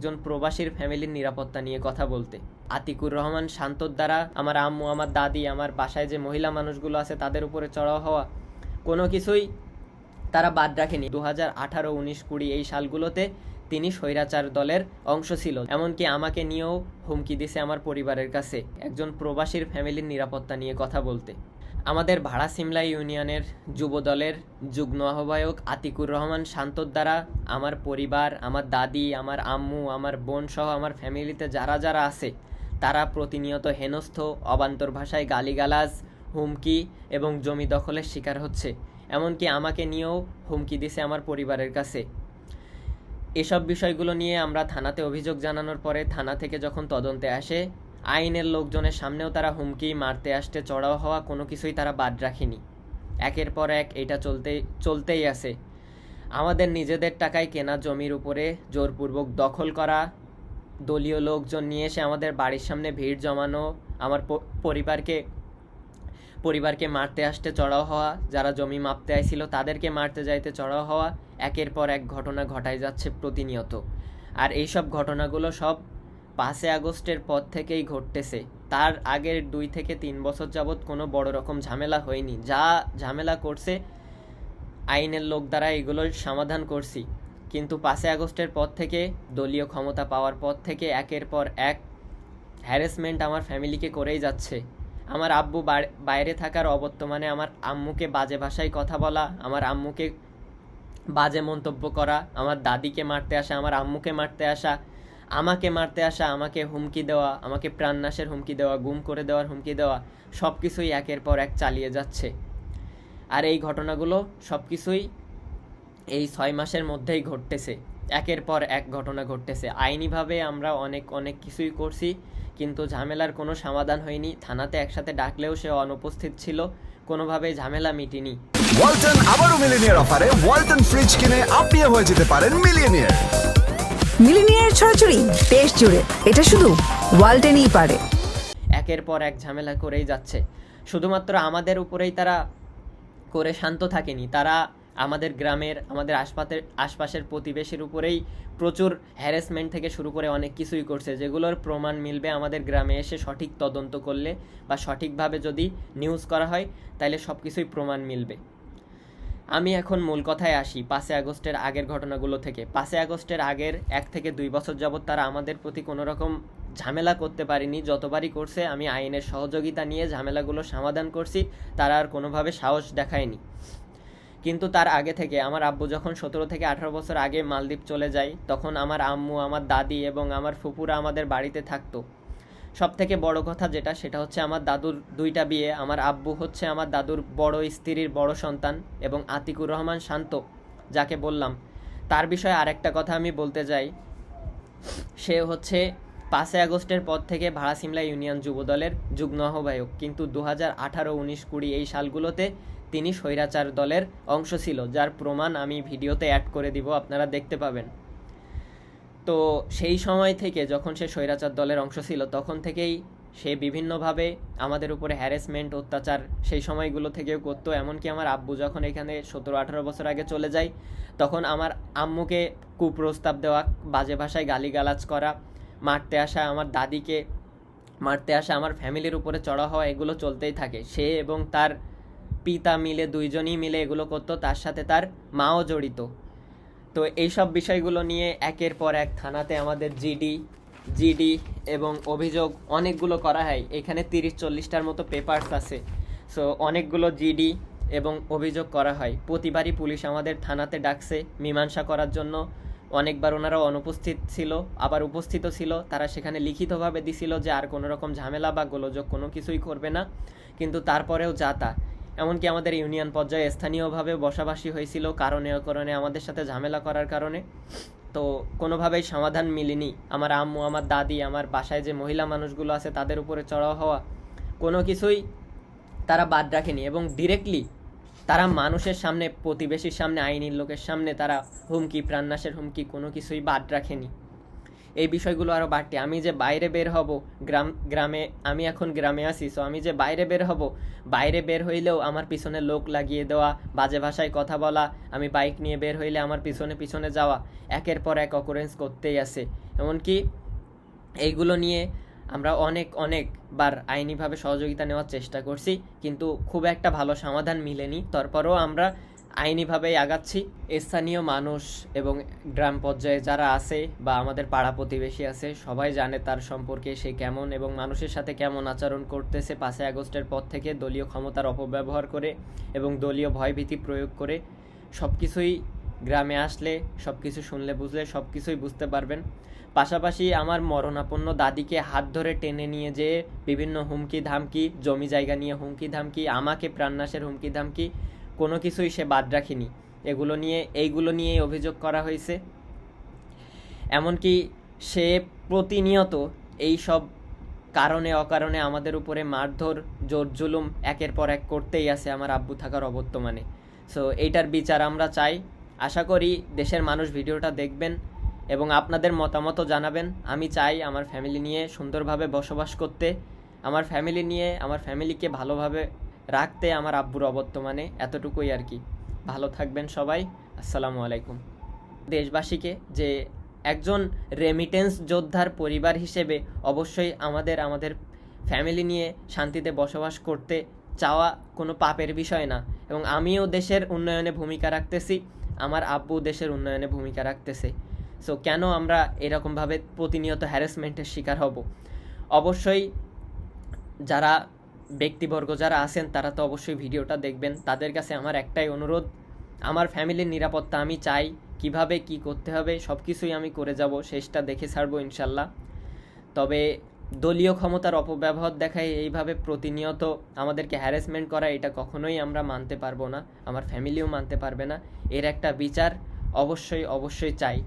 একজন প্রবাসীর ফ্যামিলির নিরাপত্তা নিয়ে কথা বলতে। আতিকুর রহমান শান্তর দ্বারা আমার আম্মু, আমার দাদি, আমার বাসায় যে মহিলা মানুষগুলো আছে তাদের উপরে চড়াও হওয়া, কোনো কিছুই তারা বাদ রাখেনি। দু হাজার আঠারো, উনিশ, কুড়ি এই সালগুলোতে তিনি স্বৈরাচার দলের অংশ ছিল, এমনকি আমাকে নিয়েও হুমকি দিছে আমার পরিবারের কাছে। একজন প্রবাসীর ফ্যামিলির নিরাপত্তা নিয়ে কথা বলতে। আমাদের ভাড়া সিমলা ইউনিয়নের যুব দলের যুগ্ম আহ্বায়ক আতিকুর রহমান শান্তর দ্বারা আমার পরিবার, আমার দাদি, আমার আম্মু, আমার বোন সহ আমার ফ্যামিলিতে যারা যারা আছে, তারা প্রতিনিয়ত হেনস্থ, অবান্তর ভাষায় গালিগালাজ, হুমকি এবং জমি দখলের শিকার হচ্ছে। এমনকি আমাকে নিয়েও হুমকি দিছে আমার পরিবারের কাছে। এসব বিষয়গুলো নিয়ে আমরা থানাতে অভিযোগ জানানোর পরে থানা থেকে যখন তদন্তে আসে আইনের লোকজনের সামনেও তারা হুমকি মারতে আসতে চড়াও হওয়া কোনো কিছুই তারা বাদ রাখেনি। একের পর এক এটা চলতে চলতেই আছে। আমাদের নিজেদের টাকায় কেনা জমির উপরে জোরপূর্বক দখল করা, দলীয় লোকজন নিয়ে এসে আমাদের বাড়ির সামনে ভিড় জমানো, আমার পরিবারকে পরিবারকে মারতে আসতে চড়াও হওয়া, যারা জমি মাপতে আইছিল তাদেরকে মারতে যাইতে চড়াও হওয়া, একের পর এক ঘটনা ঘটাই যাচ্ছে প্রতিনিয়ত। আর এইসব ঘটনাগুলো সব পাঁচে আগস্টের পর থেকেই ঘটতেছে। তার আগের দুই থেকে তিন বছর যাবৎ কোনো বড় রকম ঝামেলা হয়নি। যা ঝামেলা করছে, আইনের লোক দ্বারা এগুলোর সমাধান করছি। কিন্তু পাঁচে আগস্টের পর থেকে দলীয় ক্ষমতা পাওয়ার পর থেকে একের পর এক হ্যারাসমেন্ট আমার ফ্যামিলিকে করেই যাচ্ছে। আমার আব্বু বাইরে থাকার অবর্তমানে আমার আম্মুকে বাজে ভাষায় কথা বলা, আমার আম্মুকে বাজে মন্তব্য করা, আমার দাদিকে মারতে আসা, আমার আম্মুকে মারতে আসা আমাকে মারতে আসা, আমাকে হুমকি দেওয়া, আমাকে প্রাণনাশের হুমকি দেওয়া, গুম করে দেওয়ার হুমকি দেওয়া সব কিছুই একের পর এক চালিয়ে যাচ্ছে। আর এই ঘটনাগুলো সব কিছুই এই ছয় মাসের মধ্যেই ঘটতেছে। একের পর এক ঘটনা ঘটতেছে। আইনিভাবে আমরা অনেক অনেক কিছুই করছি, কিন্তু ঝামেলার কোনো সমাধান হয়নি। থানাতে একসাথে ডাকলেও সে অনুপস্থিত ছিল। কোনোভাবেই ঝামেলা মিটিনি। ওয়ালটন আবারও মিলিনিয়ার অফারে। ওয়ালটন ফ্রিজ কিনে আপনিও হয়ে যেতে পারেন মিলিয়নিয়ার। মিলিনিয়ার ছড়াছড়ি দেশ জুড়ে। এটা শুধু ওয়ালটেনই পারে। একের পর এক ঝামেলা করেই যাচ্ছে। শুধুমাত্র আমাদের উপরেই তারা করে শান্ত থাকেনি। তারা আমাদের গ্রামের, আমাদের আশপাশের আশপাশের প্রতিবেশীর উপরেই প্রচুর হ্যারাসমেন্ট থেকে শুরু করে অনেক কিছুই করছে, যেগুলোর প্রমাণ মিলবে আমাদের গ্রামে এসে সঠিক তদন্ত করলে বা সঠিকভাবে যদি নিউজ করা হয় তাহলে সব কিছুই প্রমাণ মিলবে। আমি এখন মূল কথায় আসি, পাঁচই আগস্টের আগের ঘটনাগুলো থেকে। পাঁচই আগস্টের আগের এক থেকে দুই বছর যাবৎ তারা আমাদের প্রতি কোনো রকম ঝামেলা করতে পারিনি। যতবারই করছে, আমি আইনের সহযোগিতা নিয়ে ঝামেলাগুলো সমাধান করছি, তারা আর কোনোভাবে সাহস দেখায়নি। কিন্তু তার আগে থেকে, আমার আব্বু যখন সতেরো থেকে আঠারো বছর আগে মালদ্বীপ চলে যায়, তখন আমার আম্মু, আমার দাদি এবং আমার ফুপুরা আমাদের বাড়িতে থাকতো। সব থেকে বড় কথা যেটা, সেটা হচ্ছে আমার দাদুর দুইটা বিয়ে, আমার আব্বু হচ্ছে আমার দাদুর বড় স্ত্রীর বড় সন্তান এবং আতিকুর রহমান শান্ত, যাকে বললাম। তার বিষয়ে আরেকটা কথা আমি বলতে যাই। সে হচ্ছে পাঁচই আগস্টের পর থেকে ভাড়া সিমলা ইউনিয়ন যুবদলের যুগ্ম আহ্বায়ক। কিন্তু দু হাজার আঠারো উনিশ কুড়ি এই সালগুলোতে তিনি স্বৈরাচার দলের অংশ ছিল, যার প্রমাণ আমি ভিডিওতে অ্যাড করে দিব, আপনারা দেখতে পাবেন। তো সেই সময় থেকে যখন সে স্বৈরাচার দলের অংশ ছিল, তখন থেকেই সে বিভিন্নভাবে আমাদের উপরে হ্যারাসমেন্ট অত্যাচার সেই সময়গুলো থেকেও করতো। এমনকি আমার আব্বু যখন এখানে সতেরো, আঠারো বছর আগে চলে যায়, তখন আমার আম্মুকে কুপ্রস্তাব দেওয়া, বাজে ভাষায় গালিগালাজ করা, মারতে আসা, আমার দাদিকে মারতে আসা, আমার ফ্যামিলির উপরে চড়া হওয়া, এগুলো চলতেই থাকে। সে এবং তার পিতা মিলে, দুইজনই মিলে এগুলো করতো। তার সাথে তার মাও জড়িত। তো এইসব বিষয়গুলো নিয়ে একের পর এক থানাতে আমাদের জিডি জিডি এবং অভিযোগ অনেকগুলো করা হয়। এখানে তিরিশ, চল্লিশটার মতো পেপারস আছে। সো অনেকগুলো জিডি এবং অভিযোগ করা হয়। প্রতিবারই পুলিশ আমাদের থানাতে ডাকছে মীমাংসা করার জন্য। অনেকবার ওনারা অনুপস্থিত ছিল, আবার উপস্থিত ছিল। তারা সেখানে লিখিতভাবে দিছিল যে আর কোনো রকম ঝামেলা বা গোলযোগ কোনো কিছুই করবে না। কিন্তু তারপরেও যা তা। এমনকি আমাদের ইউনিয়ন পর্যায়ে স্থানীয়ভাবে বসবাসী হয়েছিল কারণে অকারণে আমাদের সাথে ঝামেলা করার কারণে। তো কোনোভাবেই সমাধান মিলেনি। আমার আম্মু, আমার দাদি, আমার বাসায় যে মহিলা মানুষগুলো আছে তাদের উপরে চড়াও হওয়া, কোনো কিছুই তারা বাদ রাখেনি এবং ডিরেক্টলি তারা মানুষের সামনে, প্রতিবেশীর সামনে, আইনের লোকের সামনে তারা হুমকি, প্রাণনাশের হুমকি কোনো কিছুই বাদ রাখেনি। এই বিষয়গুলো আরও বাড়তি। আমি যে বাইরে বের হব, গ্রাম, গ্রামে, আমি এখন গ্রামে আছি সো আমি যে বাইরে বের হব, বাইরে বের হইলেও আমার পিছনে লোক লাগিয়ে দেওয়া, বাজে ভাষায় কথা বলা, আমি বাইক নিয়ে বের হইলে আমার পিছনে পিছনে যাওয়া, একের পর এক অকুরেন্স করতেই আছে। এমনকি এইগুলো নিয়ে আমরা অনেক অনেকবার আইনিভাবে সহযোগিতা নেওয়ার চেষ্টা করছি, কিন্তু খুব একটা ভালো সমাধান মিলেনি। তারপরেও আমরা আইনিভাবেই আগাচ্ছি। স্থানীয় মানুষ এবং গ্রাম পর্যায়ে যারা আছে বা আমাদের পাড়া প্রতিবেশী আছে, সবাই জানে তার সম্পর্কে সে কেমন এবং মানুষের সাথে কেমন আচরণ করতেছে পাঁচই আগস্টের পর থেকে দলীয় ক্ষমতার অপব্যবহার করে এবং দলীয় ভয়ভীতি প্রয়োগ করে। সব কিছুই গ্রামে আসলে সব কিছু শুনলে বুঝলে সব কিছুই বুঝতে পারবেন। পাশাপাশি আমার মরণাপন্ন দাদিকে হাত ধরে টেনে নিয়ে যেয়ে বিভিন্ন হুমকি ধামকি জমি জায়গা নিয়ে হুমকি ধামকি আমাকে প্রাণনাশের হুমকি ধামকি কোনো কিছুই সে বাদ রাখেনি। এগুলো নিয়ে, এইগুলো নিয়েই অভিযোগ করা হয়েছে। এমনকি সে প্রতিনিয়ত এই সব কারণে, অকারণে আমাদের উপরে মারধর, জোর জুলুম একের পর এক করতেই আছে আমার আব্বু থাকার অবর্তমানে। সো এইটার বিচার আমরা চাই। আশা করি দেশের মানুষ ভিডিওটা দেখবেন এবং আপনাদের মতামতও জানাবেন। আমি চাই আমার ফ্যামিলি নিয়ে সুন্দরভাবে বসবাস করতে। আমার ফ্যামিলি নিয়ে, আমার ফ্যামিলিকে ভালোভাবে রাখতে আমার আব্বুর অবর্তমানে এতটুকুই আর কি। ভালো থাকবেন সবাই। আসসালামু আলাইকুম। দেশবাসীকে যে একজন রেমিটেন্স যোদ্ধার পরিবার হিসেবে অবশ্যই আমাদের আমাদের ফ্যামিলি নিয়ে শান্তিতে বসবাস করতে চাওয়া কোনো পাপের বিষয় না। এবং আমিও দেশের উন্নয়নে ভূমিকা রাখতেছি, আমার আব্বু দেশের উন্নয়নে ভূমিকা রাখতেছে। সো কেন আমরা এরকমভাবে প্রতিনিয়ত হ্যারাসমেন্টের শিকার হব? অবশ্যই যারা ব্যক্তিবর্গ যারা আছেন, তারা তো অবশ্যই ভিডিওটা দেখবেন। তাদের কাছে আমার একটাই অনুরোধ, আমার ফ্যামিলির নিরাপত্তা আমি চাই, কীভাবে কি করতে হবে সব কিছুই আমি করে যাব, শেষটা দেখে ছাড়বো ইনশাল্লাহ। তবে দলীয় ক্ষমতার অপব্যবহার দেখায় এইভাবে প্রতিনিয়ত আমাদেরকে হ্যারাসমেন্ট করা, এটা কখনোই আমরা মানতে পারব না, আমার ফ্যামিলিও মানতে পারবে না। এর একটা বিচার অবশ্যই অবশ্যই চাই।